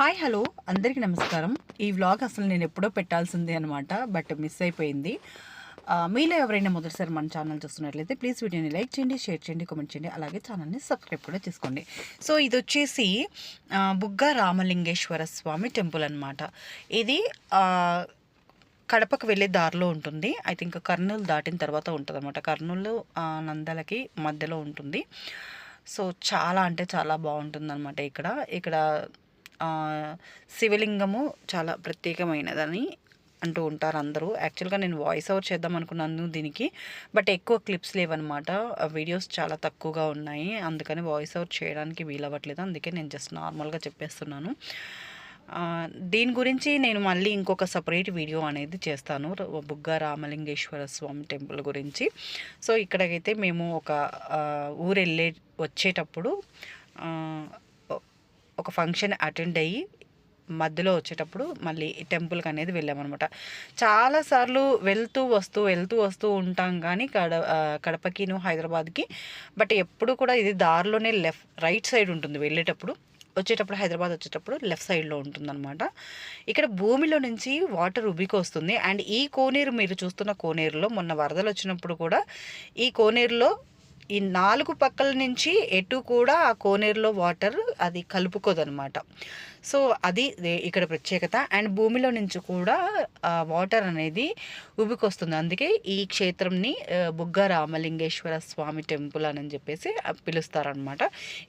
Hi hello. అందరికీ నమస్కారం. ఈ వ్లాగ్ అసలు నేను ఎప్పుడో పెట్టాల్సిందే అనమాట బట్ మిస్ అయిపోయింది. మీలో ఎవరైనా మొదటిసారి మన ఛానల్ చూస్తున్నట్లయితే ప్లీజ్ వీడియోని లైక్ చేయండి షేర్ చేయండి కామెంట్ చేయండి అలాగే ఛానల్ని సబ్స్క్రైబ్ కూడా చేసుకోండి. సో ఇది వచ్చేసి బుగ్గ రామలింగేశ్వర స్వామి టెంపుల్ అనమాట ఇది కడపకు వెళ్ళే దారిలో ఉంటుంది. ఐ థింక్ కర్నూలు దాటిన తర్వాత ఉంటుంది అనమాట కర్నూలు నందలకి మధ్యలో ఉంటుంది. సో చాలా అంటే చాలా బాగుంటుంది అనమాట ఇక్కడ. ఇక్కడ శివలింగము చాలా ప్రత్యేకమైనదని అంటూ ఉంటారు అందరూ. యాక్చువల్గా నేను వాయిస్ ఓవర్ చేద్దాం అనుకున్నాను దీనికి బట్ ఎక్కువ క్లిప్స్ లేవన్నమాట. వీడియోస్ చాలా తక్కువగా ఉన్నాయి. అందుకని వాయిస్ ఓవర్ చేయడానికి వీలవ్వట్లేదు. అందుకే నేను జస్ట్ నార్మల్గా చెప్పేస్తున్నాను. దీని గురించి నేను మళ్ళీ ఇంకొక సపరేట్ వీడియో అనేది చేస్తాను. బుగ్గ రామలింగేశ్వర స్వామి టెంపుల్ గురించి. సో ఇక్కడికైతే మేము ఒక ఊరు వెళ్ళే వచ్చేటప్పుడు ఒక ఫంక్షన్ అటెండ్ అయ్యి మధ్యలో వచ్చేటప్పుడు మళ్ళీ టెంపుల్కి అనేది వెళ్ళామన్నమాట. చాలాసార్లు వెళ్తూ వస్తూ వెళ్తూ వస్తూ ఉంటాం కానీ కడ కడపకిను హైదరాబాద్కి. బట్ ఎప్పుడు కూడా ఇది దారిలోనే లెఫ్ట్ రైట్ సైడ్ ఉంటుంది వెళ్ళేటప్పుడు. వచ్చేటప్పుడు హైదరాబాద్ వచ్చేటప్పుడు లెఫ్ట్ సైడ్లో ఉంటుందన్నమాట. ఇక్కడ భూమిలో నుంచి వాటర్ ఉబికి వస్తుంది. అండ్ ఈ కోనేరు మీరు చూస్తున్న కోనేరులో మొన్న వరదలు వచ్చినప్పుడు కూడా ఈ కోనేరులో ఈ నాలుగు పక్కల నుంచి ఎటు కూడా ఆ కోనేరులో వాటర్ అది కలుపుకోదనమాట సో అది ఇక్కడ ప్రత్యేకత. అండ్ భూమిలో నుంచి కూడా వాటర్ అనేది ఉబికొస్తుంది. అందుకే ఈ క్షేత్రంని బుగ్గ రామలింగేశ్వర స్వామి టెంపుల్ అని చెప్పేసి పిలుస్తారనమాట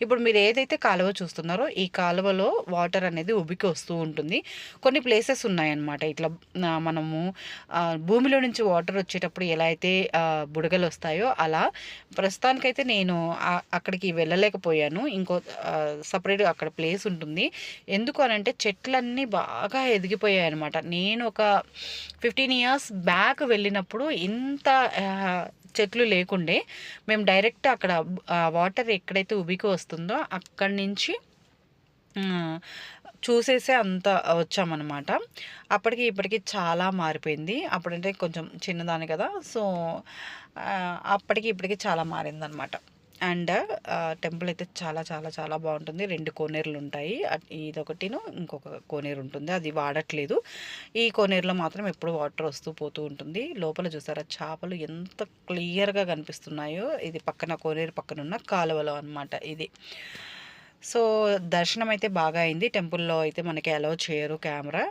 ఇప్పుడు మీరు ఏదైతే కాలువ చూస్తున్నారో ఈ కాలువలో వాటర్ అనేది ఉబికి వస్తూ ఉంటుంది. కొన్ని ప్లేసెస్ ఉన్నాయన్నమాట. ఇట్లా మనము భూమిలో నుంచి వాటర్ వచ్చేటప్పుడు ఎలా అయితే బుడగలు వస్తాయో అలా ప్రస్తుతానికైతే నేను అక్కడికి వెళ్ళలేకపోయాను. ఇంకో సపరేట్ అక్కడ ప్లేస్ ఉంటుంది. ఎందుకు అని అంటే చెట్లన్నీ బాగా ఎదిగిపోయాయి అనమాట నేను ఒక ఫిఫ్టీన్ ఇయర్స్ బ్యాక్ వెళ్ళినప్పుడు ఇంత చెట్లు లేకుండే మేము డైరెక్ట్ అక్కడ వాటర్ ఎక్కడైతే ఉబికి వస్తుందో అక్కడి నుంచి చూసేసే అంత వచ్చామన్నమాట. అప్పటికి ఇప్పటికి చాలా మారిపోయింది. అప్పుడంటే కొంచెం చిన్నదాన్ని కదా సో అప్పటికి ఇప్పటికి చాలా మారిందనమాట అండ్ టెంపుల్ అయితే చాలా చాలా చాలా బాగుంటుంది. రెండు కోనేరులు ఉంటాయి. ఇదొకటిను ఇంకొక కోనేరు ఉంటుంది. అది వాడట్లేదు. ఈ కోనేరులో మాత్రం ఎప్పుడు వాటర్ వస్తూ పోతూ ఉంటుంది. లోపల చూసారా చేపలు ఎంత క్లియర్గా కనిపిస్తున్నాయో. ఇది పక్కన కోనేరు పక్కన ఉన్న కాలువలో అన్నమాట ఇది. సో దర్శనం అయితే బాగా అయింది. టెంపుల్లో అయితే మనకి అలౌ చేయరు కెమెరా.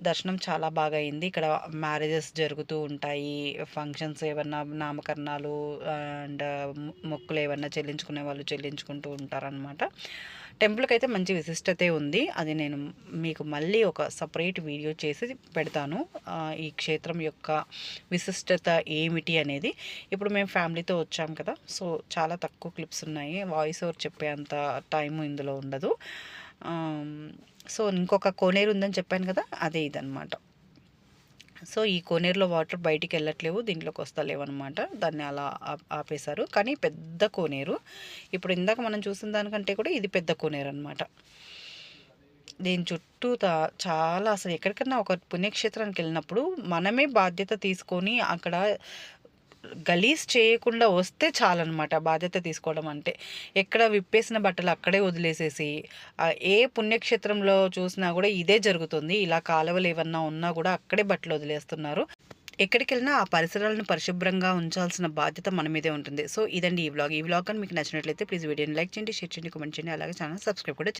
దర్శనం చాలా బాగా అయింది. ఇక్కడ మ్యారేజెస్ జరుగుతూ ఉంటాయి. ఫంక్షన్స్ ఏమన్నా నామకరణాలు అండ్ మొక్కులు ఏమన్నా చెల్లించుకునే వాళ్ళు చెల్లించుకుంటూ ఉంటారనమాట టెంపుల్కి అయితే మంచి విశిష్టతే ఉంది. అది నేను మీకు మళ్ళీ ఒక సపరేట్ వీడియో చేసి పెడతాను. ఈ క్షేత్రం యొక్క విశిష్టత ఏమిటి అనేది. ఇప్పుడు మేము ఫ్యామిలీతో వచ్చాం కదా. సో చాలా తక్కువ క్లిప్స్ ఉన్నాయి. వాయిస్ ఓవర్ చెప్పే అంత టైం ఇందులో ఉండదు. సో ఇంకొక కోనేరు ఉందని చెప్పాను కదా అదే ఇదనమాట సో ఈ కోనేరులో వాటర్ బయటికి వెళ్ళట్లేవు దీంట్లోకి వస్తలేవు అనమాట దాన్ని అలా ఆపేశారు. కానీ పెద్ద కోనేరు. ఇప్పుడు ఇందాక మనం చూసిన దానికంటే కూడా ఇది పెద్ద కోనేరు అనమాట దీని చుట్టూ చాలా అసలు ఎక్కడికన్నా ఒక పుణ్యక్షేత్రానికి వెళ్ళినప్పుడు మనమే బాధ్యత తీసుకొని అక్కడ గలీజ్ చేయకుండా వస్తే చాలన్నమాట బాధ్యత తీసుకోవడం అంటే. ఎక్కడ విప్పేసిన బట్టలు అక్కడే వదిలేసేసి ఏ పుణ్యక్షేత్రంలో చూసినా కూడా ఇదే జరుగుతుంది. ఇలా కాలువలు ఏమన్నా ఉన్నా కూడా అక్కడే బట్టలు వదిలేస్తున్నారు. ఎక్కడికి వెళ్ళినా ఆ పరిసరాలను పరిశుభ్రంగా ఉంచాల్సిన బాధ్యత మన మీదే ఉంటుంది. సో ఇదండి ఈ వ్లాగ్. ఈ వ్లాగ్ కానీ మీకు నచ్చినట్లయితే ప్లీజ్ వీడియోని లైక్ చేయండి షేర్ చేయండి కామెంట్ చేయండి. అలాగే ఛానల్ సబ్స్క్రైబ్ కూడా